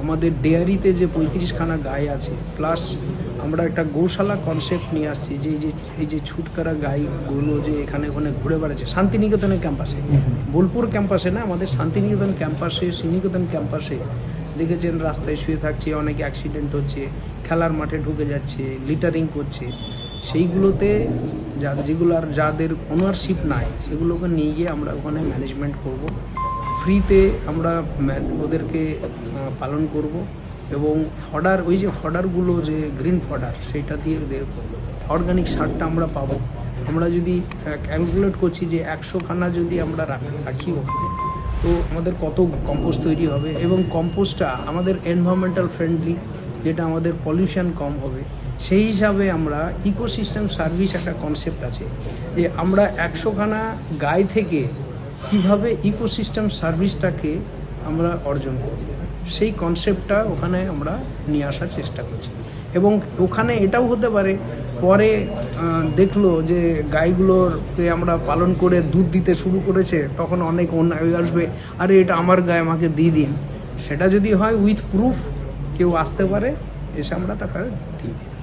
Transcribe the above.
আমাদের ডেয়ারিতে যে পঁয়ত্রিশখানা গাই আছে প্লাস আমরা একটা গৌশালা কনসেপ্ট নিয়ে আসছি, যে এই যে এই যে ছুটকারা গাইগুলো যে এখানে ওখানে ঘুরে বেড়াচ্ছে শান্তিনিকেতনের ক্যাম্পাসে বোলপুর ক্যাম্পাসে না, আমাদের শান্তিনিকেতন ক্যাম্পাসে শ্রীনিকেতন ক্যাম্পাসে দেখেছেন, রাস্তায় শুয়ে থাকছে, অনেক অ্যাক্সিডেন্ট হচ্ছে, খেলার মাঠে ঢুকে যাচ্ছে লিটারিং করছে। সেইগুলোতে যা, যেগুলো আর যাদের ওনারশিপ নাই, সেগুলোকে নিয়ে গিয়ে আমরা ওখানে ম্যানেজমেন্ট করব। ফ্রিতে আমরা ওদেরকে পালন করব এবং ফডার, ওই যে ফডারগুলো যে গ্রিন ফডার, সেটা দিয়ে ওদের অর্গানিক সারটা আমরা পাবো। আমরা যদি ক্যালকুলেট করছি যে একশো খানা যদি আমরা রাখি রাখি ওখানে, তো আমাদের কত কম্পোস্ট তৈরি হবে এবং কম্পোস্টটা আমাদের এনভায়রনমেন্টাল ফ্রেন্ডলি যেটা আমাদের পলিউশন কম হবে। সেই হিসাবে আমরা ইকোসিস্টেম সার্ভিস একটা কনসেপ্ট আছে যে আমরা একশোখানা গায়ে থেকে কীভাবে ইকোসিস্টেম সার্ভিসটাকে আমরা অর্জন করব সেই কনসেপ্টটা ওখানে আমরা নিয়ে আসার চেষ্টা করছি। এবং ওখানে এটাও হতে পারে, পরে দেখল যে গাইগুলোরকে আমরা পালন করে দুধ দিতে শুরু করেছে, তখন অনেক অন্যায় আসবে, আরে, এটা আমার গায়ে আমাকে দিয়ে দিন। সেটা যদি হয় উইথ প্রুফ কেউ আসতে পারে, এসে আমরা তাকে দিয়ে দিই